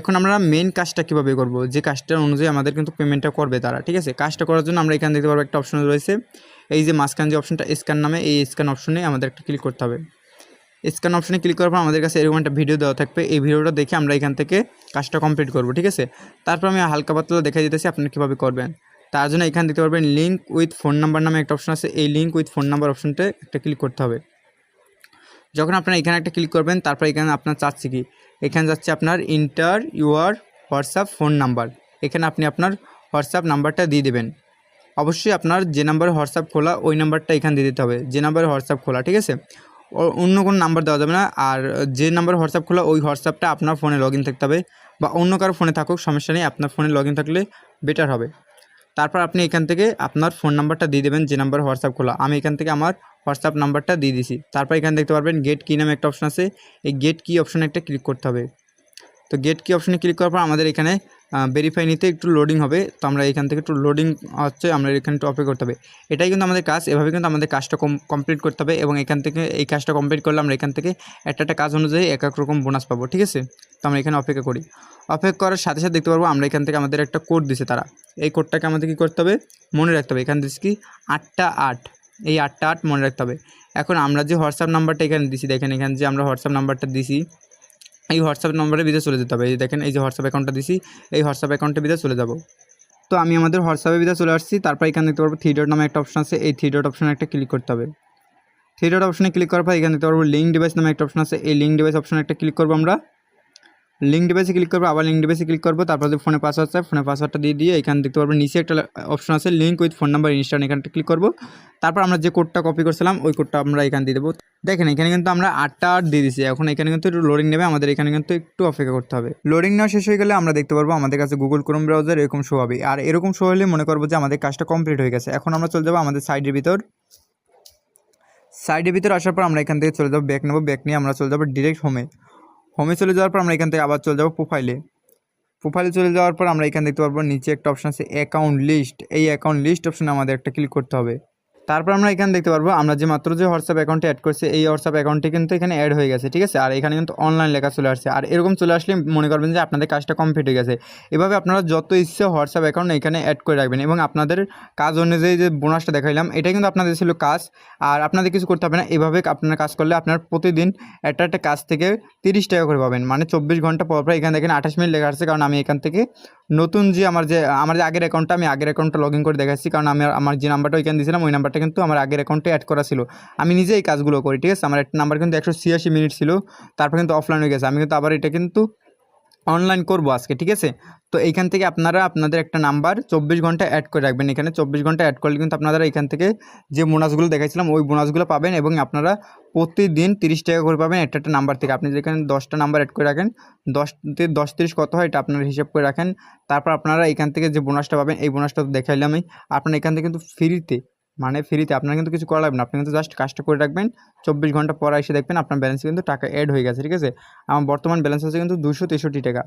এখন আমরা মেন কাজটা কীভাবে করব? যে কাজটার অনুযায়ী আমাদের কিন্তু পেমেন্টটা করবে তারা, ঠিক আছে? কাজটা করার জন্য আমরা এখানে দেখতে পারব একটা অপশন রয়েছে। এই যে মাঝখান যে অপশনটা স্ক্যান নামে এই স্ক্যান অপশনে আমাদের একটা ক্লিক করতে হবে। স্ক্যান অপশনে ক্লিক করার পর আমাদের কাছে এরকম একটা ভিডিও দেওয়া থাকবে। এই ভিডিওটা দেখে আমরা এখান থেকে কাজটা কমপ্লিট করব, ঠিক আছে? তারপর আমি হালকা পাতলা দেখা দিতেছি আপনি কীভাবে করবেন। তার জন্য এখানে দিতে পারবেন লিঙ্ক উইথ ফোন নাম্বার নামে একটা অপশন আছে। এই লিঙ্ক উইথ ফোন নাম্বার অপশনটা একটা ক্লিক করতে হবে। যখন আপনারা এখানে একটা ক্লিক করবেন, তারপর এখানে আপনার চাচ্ছে কি? এখানে যাচ্ছে আপনার enter your WhatsApp phone number এখানে আপনি আপনার হোয়াটসঅ্যাপ নাম্বারটা দিয়ে দেবেন। অবশ্যই আপনার যে নাম্বারে হোয়াটসঅ্যাপ খোলা, ওই নাম্বারটা এখানে দিয়ে দিতে হবে। যে নাম্বারে হোয়াটসঅ্যাপ খোলা, ঠিক আছে? অন্য কোনো নাম্বার দেওয়া যাবে না। আর যে নাম্বার হোয়াটসঅ্যাপ খোলা, ওই হোয়াটসঅ্যাপটা আপনার ফোনে লগ থাকতে হবে। বা অন্য কারও ফোনে থাকুক, সমস্যা নেই। আপনার ফোনে লগ থাকলে বেটার হবে। তারপর আপনি এখান থেকে আপনার ফোন নাম্বারটা দিয়ে দেবেন, যে নাম্বার হোয়াটসঅ্যাপ খোলা। আমি এখান থেকে আমার হোয়াটসঅ্যাপ নাম্বারটা দিয়ে দিছি। তারপর এখানে দেখতে পারবেন গেট কি নামে একটা অপশন আছে। এই গেট কি অপশনে একটা ক্লিক করতে হবে। তো গেট কি অপশনে ক্লিক করার পর আমাদের এখানে ভেরিফাই নিতে একটু লোডিং হবে। তো আমরা এখান থেকে একটু লোডিং হচ্ছে, আমরা এখানে একটু অপেক্ষা করতে হবে। এটাই কিন্তু আমাদের কাজ, এভাবে কিন্তু আমাদের কাজটা কমপ্লিট করতে হবে এবং এখান থেকে এই কাজটা কমপ্লিট করলে আমরা এখান থেকে একটা একটা কাজ অনুযায়ী এক এক রকম বোনাস পাবো, ঠিক আছে? তো আমরা এখানে অপেক্ষা করি। অপেক্ষা করার সাথে সাথে দেখতে পারব আমরা এখান থেকে আমাদের একটা কোড দিছে তারা। এই কোডটাকে আমাদের কী করতে হবে? মনে রাখতে হবে। এখান দিচ্ছি কি? আটটা আট। এই আটটা আট মনে রাখতে হবে। এখন আমরা যে হোয়াটসঅ্যাপ নাম্বারটা এখানে দিছি, দেখেন এখানে যে আমরা হোয়াটসঅ্যাপ নাম্বারটা দিছি এই হোয়াটসঅ্যাপ নম্বরের ভিতরে চলে যেতে হবে। এই দেখেন, এই যে হোয়াটসঅ্যাপ অ্যাকাউন্টটা দিছি, এই হোয়াটসঅ্যাপ অ্যাকাউন্টের ভিতরে চলে যাব। তো আমি আমাদের হোয়াটসঅ্যাপের ভিতরে চলে আসছি। তারপর এখানে দেখতে পারব থ্রি ডট নামে একটা অপশন আছে। এই থ্রি ডট অপশনে একটা ক্লিক করতে হবে। থ্রি ডট অপশনে ক্লিক করার পর এখানে দেখতে পারব লিঙ্ক ডিভাইস নামে একটা অপশন আছে। এই লিঙ্ক ডিভাইস অপশনে একটা ক্লিক করব আমরা। লিঙ্ক ডিভাইসে ক্লিক করব, আবার লিঙ্ক ডিভাইসে ক্লিক করব, তারপর যে ফোনে পাসওয়ার্ড চাই ফোনে পাসওয়ার্ডটা দিয়ে দিয়ে এখানে দেখতে পারব নিচে একটা অপশন আছে link with phone number instance এখানটা ক্লিক করব। তারপর আমরা যে কোডটা কপি করছিলাম, ওই কোডটা আমরা এখানে দিয়ে দেবো। দেখেন, এখানে কিন্তু আমরা আটটা আট দিয়ে দিচ্ছি এখন এখানে কিন্তু একটু লোডিং নেবে, আমাদের এখানে কিন্তু একটু অপেক্ষা করতে হবে। লোডিং নেওয়া শেষ হয়ে গেলে আমরা দেখতে পারব, আমাদের কাছে গুগল ক্রোম ব্রাউজার এরকম শো হবে। আর এরকম শো হলে মনে করব যে আমাদের কাজটা কমপ্লিট হয়ে গেছে। এখন আমরা চলে যাব আমাদের সাইডের ভিতর। সাইডের ভিতর আসার পর আমরা এখান থেকে চলে যাব ব্যাক নেব ব্যাক নিয়ে আমরা চলে যাব ডিরেক্ট হোমে হোমে চলে যাওয়ার পর আমরা এখান থেকে আবার চলে যাব প্রোফাইলে প্রোফাইলে চলে যাওয়ার পর আমরা এখান দেখতে পারব নিচে একটা অপশন আছে অ্যাকাউন্ট লিস্ট এই অ্যাকাউন্ট লিস্ট অপশানে আমাদের একটা ক্লিক করতে হবে। তারপর আমরা এখানে দেখতে পারব, আমরা যে মাত্র যে হোয়াটসঅ্যাপ অ্যাকাউন্টে অ্যাড করছি, এই হোয়াটসঅ্যাপ অ্যাকাউন্টে কিন্তু এখানে অ্যাড হয়ে গেছে, ঠিক আছে? আর এখানে কিন্তু অনলাইন লেখা চলে আসছে। আর এরকম চলে আসলে মনে করবেন যে আপনাদের কাজটা কমপ্লিট হয়ে গেছে। এভাবে আপনারা যত ইচ্ছে হোয়াটসঅ্যাপ অ্যাকাউন্ট এখানে অ্যাড করে রাখবেন এবং আপনাদের কাজ অনুযায়ী যে বোনাসটা দেখাইলাম, এটা কিন্তু আপনাদের ছিল কাজ। আর আপনাদের কিছু করতে হবে না, এভাবে আপনার কাজ করলে আপনার প্রতিদিন একটা একটা কাজ থেকে তিরিশ টাকা করে পাবেন। মানে চব্বিশ ঘণ্টা পর পর এখানে দেখেন আঠাশ মিনিট লেখা আছে, কারণ আমি এখান থেকে নতুন যে আমার যে আমার যে আগের অ্যাকাউন্টটা আমি আগের অ্যাকাউন্টটা লগ ইন করে দেখাচ্ছি, কারণ আমি আমার যে নাম্বারটা ওইখানে দিয়েছিলাম, ওই নাম্বারটা কিন্তু আমার আগের অ্যাকাউন্টে অ্যাড করা ছিল। আমি নিজেই এই কাজগুলো করি, ঠিক আছে? আমার একটা নাম্বার কিন্তু একশো ছিয়াশি মিনিট ছিল, তারপর কিন্তু অফলাইন হয়ে গেছে। আমি কিন্তু আবার এটা কিন্তু অনলাইন করব আজকে, ঠিক আছে? তো এইখান থেকে আপনারা আপনাদের একটা নাম্বার চব্বিশ ঘণ্টা অ্যাড করে রাখবেন। এখানে চব্বিশ ঘণ্টা অ্যাড করলে কিন্তু আপনারা এখান থেকে যে বোনাসগুলো দেখাইছিলাম, ওই বোনাসগুলো পাবেন এবং আপনারা প্রতিদিন তিরিশ টাকা করে পাবেন একটা একটা নাম্বার থেকে। আপনি যেখানে দশটা নাম্বার অ্যাড করে রাখেন, দশ দশ তিরিশ কত হয় এটা আপনারা হিসাব করে রাখেন। তারপর আপনারা এখান থেকে যে বোনাসটা পাবেন, এই বোনাসটা তো দেখাইলামই। আপনারা এখান থেকে কিন্তু ফ্রিতে মানে ফ্রিতে আপনার কিন্তু কিছু করা লাগবে না। আপনি কিন্তু জাস্ট কাজটা করে রাখবেন, চব্বিশ ঘণ্টা পর এসে দেখবেন আপনার ব্যালেন্সে কিন্তু টাকা অ্যাড হয়ে গেছে, ঠিক আছে? আমার বর্তমান ব্যালেন্স আছে কিন্তু দুশো তেষট্টি টাকা।